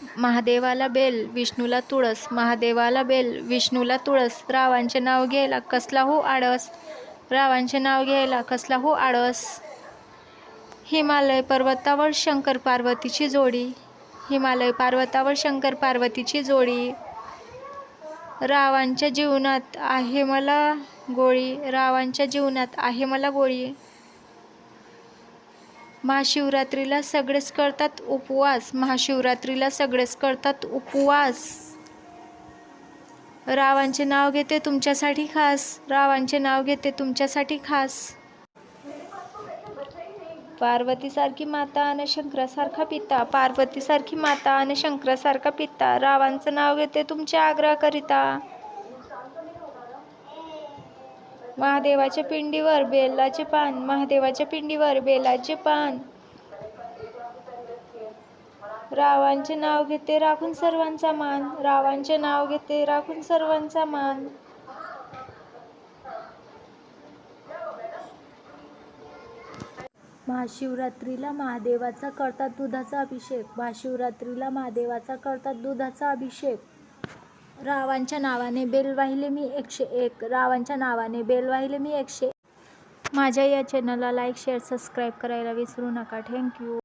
महादेवाला बेल विष्णूला तुळस महादेवाला बेल विष्णूला तुळस रावांचे नाव घ्यायला कसला हो आळस? रावांचे नाव घ्यायला कसला हो आळस? हिमालय पर्वतावर शंकर पार्वतीची जोडी हिमालय पर्वतावर शंकर पार्वतीची जोडी. रावांच्या जीवनात आहे मला गोळी रावांच्या जीवनात आहे मला गोळी. महाशिवरात्रीला सगळेच करतात उपवास. महाशिवरात्रीला सगळेच करतात उपवास. रावांचे नाव घेते तुमच्यासाठी खास. रावांचे नाव घेते तुमच्यासाठी खास. पार्वतीसारखी माता आणि शंकरासारखा पिता. पार्वतीसारखी माता आणि शंकरासारखा पिता. रावांचं नाव घेते तुमच्या आग्रहाकरिता. महादेवाच्या पिंडीवर बेलाचे पान महादेवाच्या पिंडीवर बेलाचे पान. रावांचे नाव घेते राखून सर्वांचा मान. रावांचे नाव घेते राखून सर्वांचा मान. महाशिवरात्रीला महादेवाचा करतात दुधाचा अभिषेक. महाशिवरात्रीला महादेवाचा करतात दुधाचा अभिषेक. रावांच्या नावाने बेल वाहिले मी एकशे एक. रावांच्या नावाने बेल वाहिले मी एकशे माझ्या या चॅनलला लाईक शेअर सबस्क्राईब करायला विसरू नका. थँक्यू